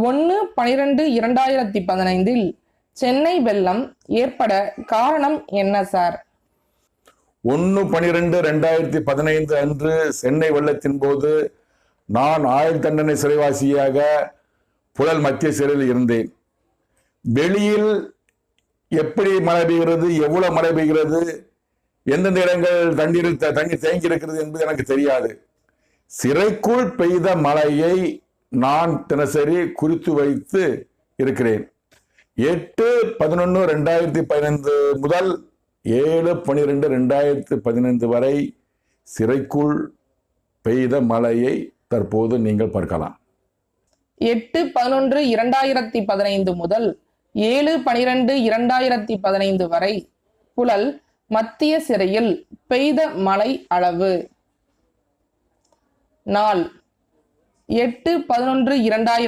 ஒன்று பனிரெண்டு இரண்டாயிரத்தி பதினைந்தில் சென்னை வெள்ளம் ஏற்பட காரணம் என்ன சார்? ஒன்று பனிரெண்டு ரெண்டாயிரத்தி பதினைந்து அன்று சென்னை வெள்ளத்தின் போது நான் ஆயுள் தண்டனை சிறைவாசியாக புழல் மத்திய சிறையில் இருந்தேன். வெளியில் எப்படி மழை பெய்கிறது எவ்வளவு மழை பெய்கிறது எந்தெந்த இடங்கள் தண்ணீர் த- தண்ணீர் தேங்கி இருக்கிறது என்பது எனக்கு தெரியாது. சிறைக்குள் பெய்த மழையை நான் தினசரி குறித்து வைத்து இருக்கிறேன். எட்டு பதினொன்று ரெண்டாயிரத்தி பதினைந்து முதல் ஏழு பன்னிரெண்டு ரெண்டாயிரத்தி பதினைந்து வரை சிறைக்குள் பெய்த மழையை தற்போது நீங்கள் பார்க்கலாம். எட்டு பதினொன்று இரண்டாயிரத்தி பதினைந்து முதல் ஏழு பனிரெண்டு இரண்டாயிரத்தி பதினைந்து வரை புலல் மத்திய சிறையில் பெய்த மழை அளவு. நாள் எட்டு பதினொன்று இரண்டாயிரத்தி